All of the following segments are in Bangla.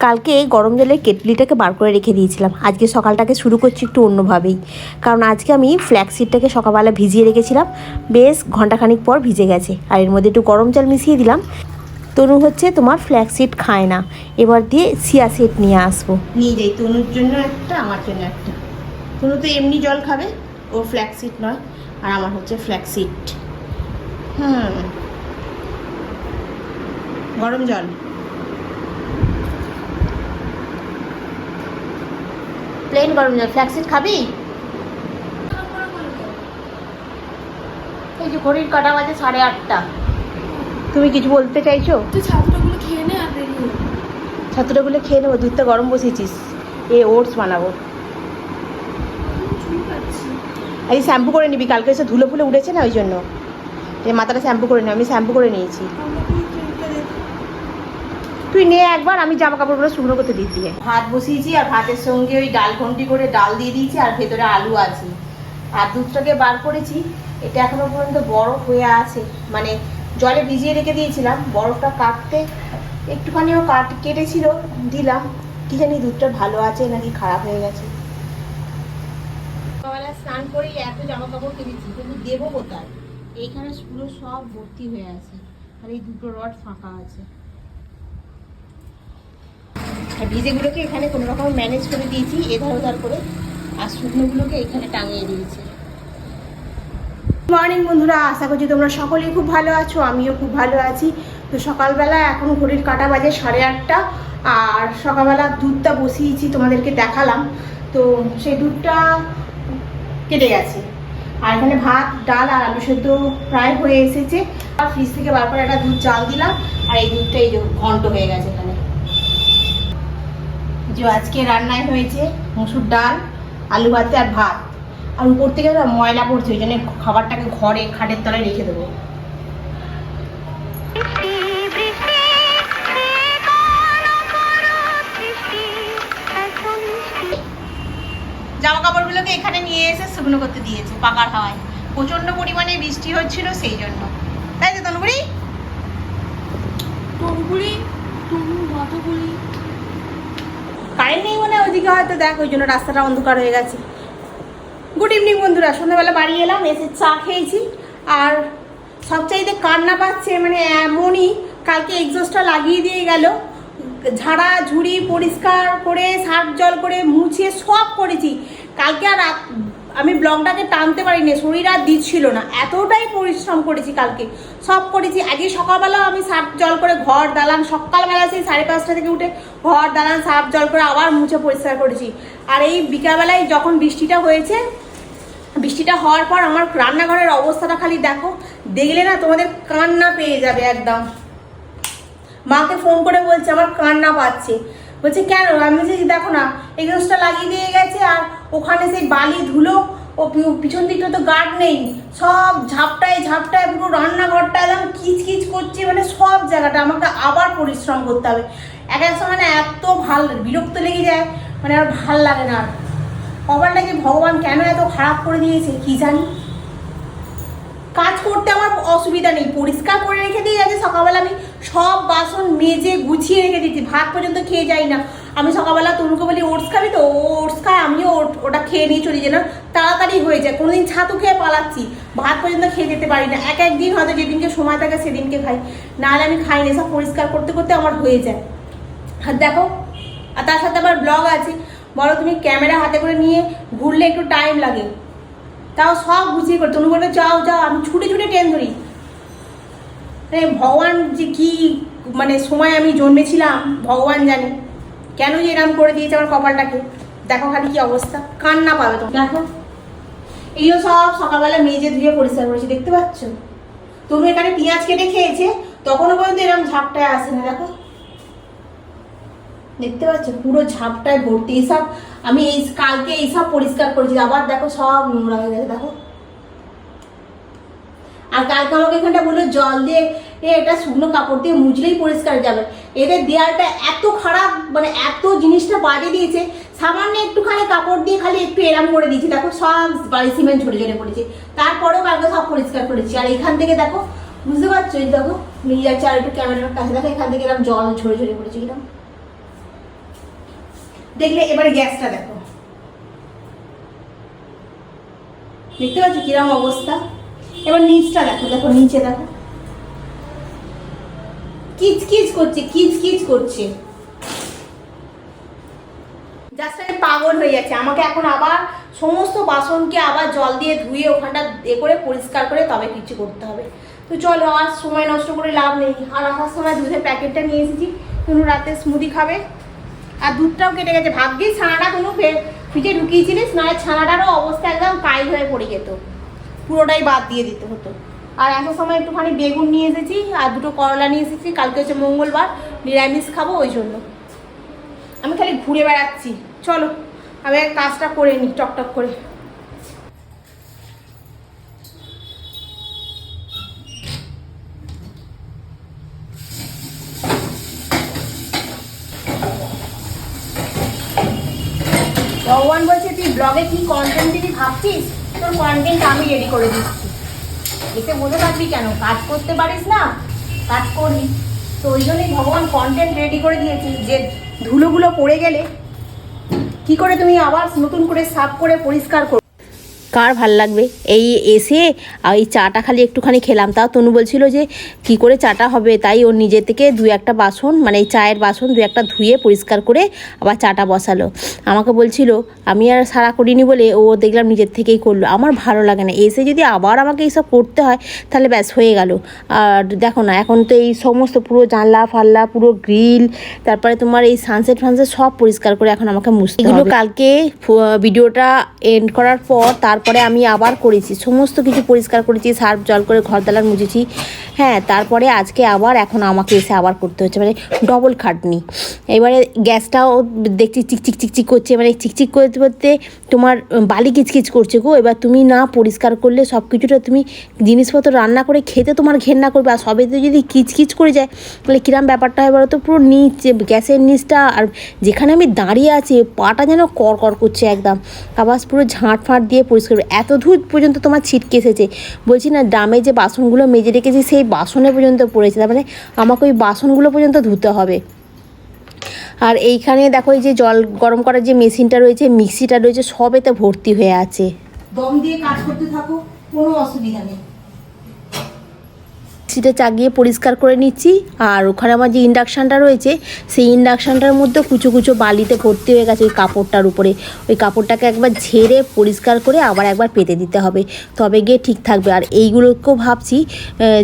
কালকে গরম জলের কেটলিটাকে বার করে রেখে দিয়েছিলাম। আজকে সকালটাকে শুরু করছি একটু অন্যভাবেই। কারণ আজকে আমি ফ্ল্যাক্সিডটাকে সকালবেলা ভিজিয়ে রেখেছিলাম। বেশ ঘন্টাখানিক পর ভিজে গেছে। আর এর মধ্যে একটু গরম জল মিশিয়ে দিলাম। তনু হচ্ছে তোমার ফ্ল্যাক্সিড খায় না। এবার দিয়ে সিয়া সিড নিয়ে আসব। নিয়ে যাই। তনুর জন্য একটা, আমার জন্য একটা। তনু তো এমনি জল খাবে। ও ফ্ল্যাক্সিড নয়। আর আমার হচ্ছে ফ্ল্যাক্সিড হুম। গরম জল। প্লেন গরম জল। ফ্ল্যাক্সিড খাবি? এই যে ঘড়ির কাটা বাজে সাড়ে আটটা। তুমি কিছু বলতে চাইছো? তুই ছাত্রগুলো খেয়ে নে আর ছাত্রগুলো খেয়ে নেব দুধটা গরম বসিয়েছিস এ ওটস বানাবো। চুল পাচ্ছি আজ শ্যাম্পু করে নিবি কালকে এসে ধুলো ফুলে উঠেছে না ওই জন্য? এই মাথাটা শ্যাম্পু করে নি আমি শ্যাম্পু করে নিয়েছি আমাকে এই ক্রিমটা দে তুই নে একবার আমি জামা কাপড়গুলো শুকনো করতে দিয়ে ভাত বসিয়েছি আর ভাতের সঙ্গে ওই ডাল ঘন্টি করে ডাল দিয়ে দিয়েছি আর ভেতরে আলু আছে। আর দুধটাকে বার করেছি এটা এখনও পর্যন্ত বরফ হয়ে আছে। মানে জলে ভিজিয়ে রেখে দিয়েছিলাম বরফটা কাটতে একটুখানিও কাট কেটেছিল দিলাম। কি জানি দুধটা ভালো আছে নাকি খারাপ হয়ে গেছে। সকালবেলা স্নান করেই এত জামা কাপড় কিনেছি কিন্তু দেবো কোথায়? এইখানে পুরো সব ভর্তি হয়ে আছে আর এই দুটো রড ফাঁকা আছে। আর ভিজেগুলোকে এখানে কোনো রকম ম্যানেজ করে দিয়েছি, এধার ওধার করে। আর শুকনোগুলোকে এখানে টাঙিয়ে দিয়েছি। মর্নিং বন্ধুরা। আশা করছি তোমরা সকলেই খুব ভালো আছো, আমিও খুব ভালো আছি। তো সকালবেলা এখন ঘড়ির কাটা বাজে সাড়ে আটটা, আর সকালবেলা দুধটা বসিয়েছি তোমাদেরকে দেখালাম। তো সেই দুধটা কেটে গেছে। আর এখানে ভাত, ডাল আর আলু সেদ্ধ প্রায় হয়ে এসেছে। আর ফ্রিজ থেকে বার একটা দুধ চাল দিলাম, আর এই দুধটা এই ঘন্ট হয়ে গেছে এখানে। যে আজকে রান্নায় হয়েছে মুসুর ডাল, আলু ভাতে আর ভাত। আর উপর থেকে ময়লা পড়ছে, ওই জন্য খাবারটাকে ঘরে খাটের তলায় রেখে দেবো। জামা কাপড়গুলোকে এখানে নিয়ে এসে শুকনো করতে দিয়েছে পাকার হাওয়ায়। প্রচণ্ড পরিমাণে বৃষ্টি হচ্ছিল সেই জন্য। তাই তো তনুগুড়ি টঙ্গুলি টঙ্গু মাথাগুলি কারেন্ট নেই মানে ওইদিকে হয়তো দেখ, ওই জন্য রাস্তাটা অন্ধকার হয়ে গেছে। গুড ইভিনিং বন্ধুরা, সন্ধ্যাবেলা বাড়ি এলাম, এসে চা খেয়েছি। আর সবচাইতে কান্না পাচ্ছে মানে এমনই, কালকে এক্সস্টটা লাগিয়ে দিয়ে গেল। ঝাড়া, ঝুড়ি পরিষ্কার করে, সার্ফ জল করে মুছিয়ে সব করেছি। কালকে আর আমি ব্লগটাকে টানতে পারিনি, শরীর আর দিচ্ছিল না। এতটাই পরিশ্রম করেছি কালকে। সব করেছি। আজকে সকালবেলাও আমি সার্ফ জল করে ঘর, দালান, সকালবেলা সেই সাড়ে পাঁচটা থেকে উঠে ঘর, দালান সার্ফ জল করে আবার মুছে পরিষ্কার করেছি। আর এই বিকালবেলায় যখন বৃষ্টিটা হয়েছে, বৃষ্টিটা হওয়ার পর আমার রান্নাঘরের অবস্থাটা খালি দেখো, দেখলে না তোমাদের কান্না পেয়ে যাবে একদম। মাকে ফোন করে বলছে, আমার কান্না পাচ্ছে। বলছে, কেন? আমি বলছি যে দেখো না এগোসটা লাগিয়ে দিয়ে গেছে আর ওখানে সেই বালি, ধুলো, ও পিছন দিকটা তো গার্ড নেই। সব ঝাপটায় ঝাপটায় পুরো রান্নাঘরটা একদম কিচ কিচ করছে মানে সব জায়গাটা আমাকে আবার পরিশ্রম করতে হবে। এক এক সময় না এত ভালো বিরক্ত লেগে যায় মানে আর ভালো লাগে না আর। কপালটাকে ভগবান কেন এত খারাপ করে দিয়েছে, কি জানি? কাজ করতে আমার অসুবিধা নেই, পরিষ্কার করে রেখে দিয়ে যাচ্ছে সকালবেলা আমি সব বাসন মেজে গুছিয়ে রেখে দিচ্ছি ভাত পর্যন্ত খেয়ে যাই না। আমি সকালবেলা তরুকে বলি, ওটস খাবি তো? ওটস খায় আমিও ওটা খেয়ে নিয়ে চলে যাই না তাড়াতাড়ি হয়ে যায়, কোনোদিন ছাতু খেয়ে পালাচ্ছি। ভাত পর্যন্ত খেয়ে যেতে পারি না। এক একদিন হয়তো যেদিনকে সময় থাকে সেদিনকে খাই। নাহলে আমি খাই না, সব পরিষ্কার করতে করতে আমার হয়ে যায়। দেখো, আর তার সাথে আমার ব্লগ আছে। বলো তুমি ক্যামেরা হাতে করে নিয়ে ঘুরলে একটু টাইম লাগে। তাও সব গুছিয়ে করে তনু বলবে যাও যাও, আমি ছুটে ছুটে ট্রেন ধরি। মানে ভগবান যে কি মানে সময় আমি জন্মেছিলাম, ভগবান জানে। কেন যে এরম করে দিয়েছে আমার কপালটাকে? দেখো খালি কি অবস্থা। কান্না পাবে তো দেখো এইও সব সকালবেলা মেজে ধুয়ে পরিষ্কার করেছি। দেখতে পাচ্ছ? তুমি এখানে পেঁয়াজ কেটে খেয়েছে। তখনও পর্যন্ত এরকম ঝাপটায় আসে না দেখো দেখতে পাচ্ছ, পুরো ঝাপটায় ভর্তি। এইসব আমি এই কালকে এইসব পরিষ্কার করেছি। আবার দেখো সব নোংরা হয়ে গেছে, দেখো। আর কালকে আমাকে এখানটা বলল, জল দিয়ে এটা শুকনো কাপড় দিয়ে মুছলেই পরিষ্কার যাবে। এদের দেয়ালটা এত খারাপ মানে এত জিনিসটা বাজে দিয়েছে। সামান্য একটুখানি কাপড় দিয়ে খালি একটু এরাম করে দিয়েছি, দেখো, সব বাড়ি সিমেন্ট ঝরে ঝরে পড়েছে। তারপরেও কালকে সব পরিষ্কার করেছি। আর এখান থেকে দেখো, বুঝতে পারছ দেখো নিয়ে যাচ্ছে আর একটু ক্যামেরার কাছে দেখো, এখান থেকে এরকম জল ঝরে ঝরে পড়েছে কীরকম দেখলে এবারে গ্যাসটা দেখো। দেখতে পাচ্ছ কিরম অবস্থা? এবার নিচটা দেখো দেখো নিচে দেখো। কিচকিচ কিচ করছে। কিচ কিচ করছে পাগল হয়ে যাচ্ছে। আমাকে এখন আবার সমস্ত বাসনকে আবার জল দিয়ে ধুয়ে ওখানটা এ করে পরিষ্কার করে তবে কিছু করতে হবে। তো চলো, আর সময় নষ্ট করে লাভ নেই। আর আসার সময় দুধের প্যাকেটটা নিয়ে এসেছি। কোনো রাতে স্মুদি খাবে। আর দুধটাও কেটে গেছে। ভাগ্যিস ছানাটা কোনো ফ্রিজে ঢুকিয়েছিলিস নয় ছানাটারও অবস্থা একদম কাইল হয়ে পড়ে যেত। পুরোটাই বাদ দিয়ে দিতে হতো। আর এত সময় একটুখানি বেগুন নিয়ে এসেছি, আর দুটো করলা নিয়ে এসেছি, কালকে হচ্ছে মঙ্গলবার, নিরামিষ খাব ওই জন্য। আমি খালি ঘুরে বেড়াচ্ছি। চলো, আমি কাজটা করে নিই, টকটক করে। ভগবান বলছে, তুই ব্লগে কি কন্টেন্ট দিবি ভাবছিস? তোর কন্টেন্ট আমি রেডি করে দিচ্ছি। এতে বসে থাকবি কেন? কাজ করতে পারিস না, কাজ করবি। তো ওই জন্যই ভগবান কন্টেন্ট রেডি করে দিয়েছি। যে ধুলোগুলো পড়ে গেলে কি করে তুমি আবার নতুন করে সাফ করে পরিষ্কার করো কার ভালো লাগবে? এই এসে আর এই চাটা খালি একটুখানি খেলাম। তাও তনু বলছিল যে কি করে চাটা হবে? তাই ওর নিজে থেকে দু একটা বাসন মানে এই চায়ের বাসন দু একটা ধুয়ে পরিষ্কার করে আবার চাটা বসালো। আমাকে বলছিল আমি আর সারা করিনি বলে ও দেখলাম নিজের থেকেই করল। আমার ভালো লাগে না। এসে যদি আবার আমাকে এইসব করতে হয় তাহলে ব্যাস হয়ে গেল। আর দেখো না এখন তো এই সমস্ত পুরো জানলা ফাল্লা পুরো গ্রিল তারপরে তোমার এই সানসেট ফানসেট সব পরিষ্কার করে এখন আমাকে মুছতে এগুলো কালকে ভিডিওটা এন্ড করার পর তারপরে আমি আবার করেছি সমস্ত কিছু পরিষ্কার করেছি সার্ফ জল করে ঘর দালান মুছেছি। হ্যাঁ তারপরে আজকে আবার, এখন আমাকে এসে আবার করতে হচ্ছে মানে ডবল খাটনি। এবারে গ্যাসটাও দেখছি চিকচিক চিকচিক করছে মানে চিকচিক করতে করতে তোমার বালি কিচকিচ করছে গো। এবার তুমি না পরিষ্কার করলে সব কিছুটা তুমি জিনিসপত্র রান্না করে খেতে তোমার ঘেন্না করবে, আর সবেতে যদি কিচকিচ করে যায়, তাহলে কিরাম ব্যাপারটা হয় বলো তো পুরো নিচ, গ্যাসের নিচটা, আর যেখানে আমি দাঁড়িয়ে আছি, পাটা যেন কর কর করছে একদম। আবার পুরো ঝাঁট ফাঁট দিয়ে পরিষ্কার। এত ধূপ পর্যন্ত তোমার ছিটকে এসেছে। বলছি না, ড্রামে যে বাসনগুলো মেজে রেখেছি, সেই বাসনে পর্যন্ত পড়েছে, তার মানে আমাকে ওই বাসনগুলো পর্যন্ত ধুতে হবে। আর এইখানে দেখো এই যে জল গরম করার যে মেশিনটা রয়েছে, মিক্সিটা রয়েছে সবেতে ভর্তি হয়ে আছে। দম দিয়ে কাজ করতে থাকো, কোনো অসুবিধা নেই। মিক্সিটা চাগিয়ে পরিষ্কার করে নিচ্ছি। আর ওখানে আমার যে ইন্ডাকশানটা রয়েছে, সেই ইন্ডাকশানটার মধ্যে কুচো কুচো বালিতে ভর্তি হয়ে গেছে ওই কাপড়টার উপরে। ওই কাপড়টাকে একবার ঝেড়ে পরিষ্কার করে আবার একবার পেতে দিতে হবে। তবে গিয়ে ঠিক থাকবে। আর এইগুলোকেও ভাবছি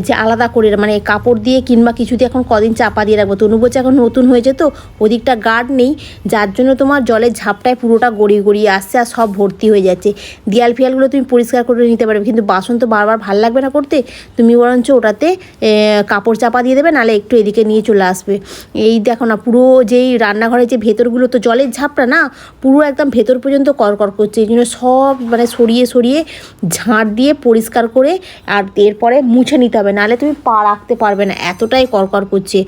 যে আলাদা করে মানে কাপড় দিয়ে কিংবা কিছু দিয়ে এখন কদিন চাপা দিয়ে রাখব। তনু বলছে এখন নতুন হয়েছে তো, ওদিকটা গার্ড নেই। যার জন্য তোমার জলের ঝাপটায় পুরোটা গড়িয়ে গড়িয়ে আসছে আর সব ভর্তি হয়ে যাচ্ছে। দেয়াল ফিয়ালগুলো তুমি পরিষ্কার করে নিতে পারবে। কিন্তু বাসন তো বারবার ভালো লাগবে না করতে। তুমি বরঞ্চ ওটাতে কাপড় চাপা দিয়ে দেবে নাহলে একটু এদিকে নিয়ে চলে আসবে। এই দেখো না, পুরো যেই রান্নাঘরের যে ভেতরগুলো, তো জলের ঝাপটা না, পুরো একদম ভেতর পর্যন্ত করকর করছে। এই জন্য সব মানে সরিয়ে সরিয়ে ঝাঁট দিয়ে পরিষ্কার করে আর এরপরে মুছে নিতে হবে। নাহলে তুমি পা রাখতে পারবে না, এতটাই করকর করছে।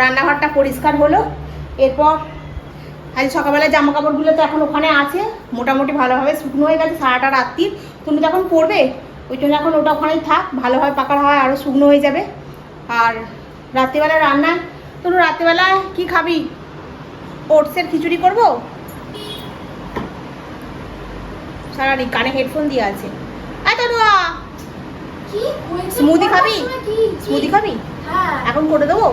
রান্নাঘরটা পরিষ্কার হলো। এরপর আজ সকালবেলা জামা কাপড়গুলো তো এখন ওখানে আছে। মোটামুটি ভালোভাবে শুকনো হয়ে গেছে সারাটা রাত্রির তুমি তো এখন পরবে ওই জন্য এখন ওটা ওখানেই থাক। ভালোভাবে পাকার হয় আরও শুকনো হয়ে যাবে। আর রাত্রিবেলা রান্না তোর রাত্রিবেলা কি খাবি? ওটসের খিচুড়ি করব? সারাদিন কানে হেডফোন দিয়ে আছে। বলার খাবি? স্মুদি খাবি? হ্যাঁ। এখন করে দেবো?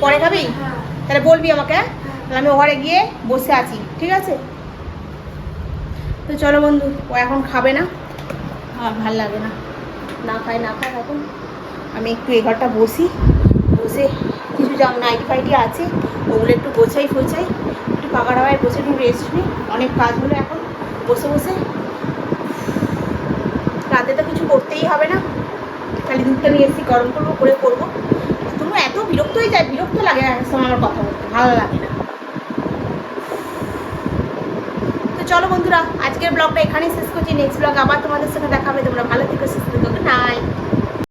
পরে খাবি? হ্যাঁ। তাহলে বলবি আমাকে হ্যাঁ? তাহলে আমি ওখানে গিয়ে বসে আছি ঠিক আছে? তো চলো বন্ধু ও এখন খাবে না। আর ভালো লাগে না। না খায় না খায় এখন। আমি একটু এই ঘরটা বসি বসে কিছু যা নাইটি ফাইটি আছে ওগুলো একটু গোছাই ফোছাই একটু পাকা হাওয়ায় বসে একটু রেস্ট নিই। অনেক কাজ হলো এখন বসে বসে। রাতে তো কিছু করতেই হবে না। খালি দুধটা নিয়ে এসেছি গরম করব করে করব তোমরা এত বিরক্ত হয়ে যায়, বিরক্ত লাগে এক আমার কথা বলতে, ভালো লাগে না। তো চলো বন্ধুরা, আজকের ব্লগটা এখানেই শেষ করছি নেক্সট ব্লগ আবার তোমাদের সাথে দেখাবে তোমরা ভালো থেকে, সুস্থ থাকো নাই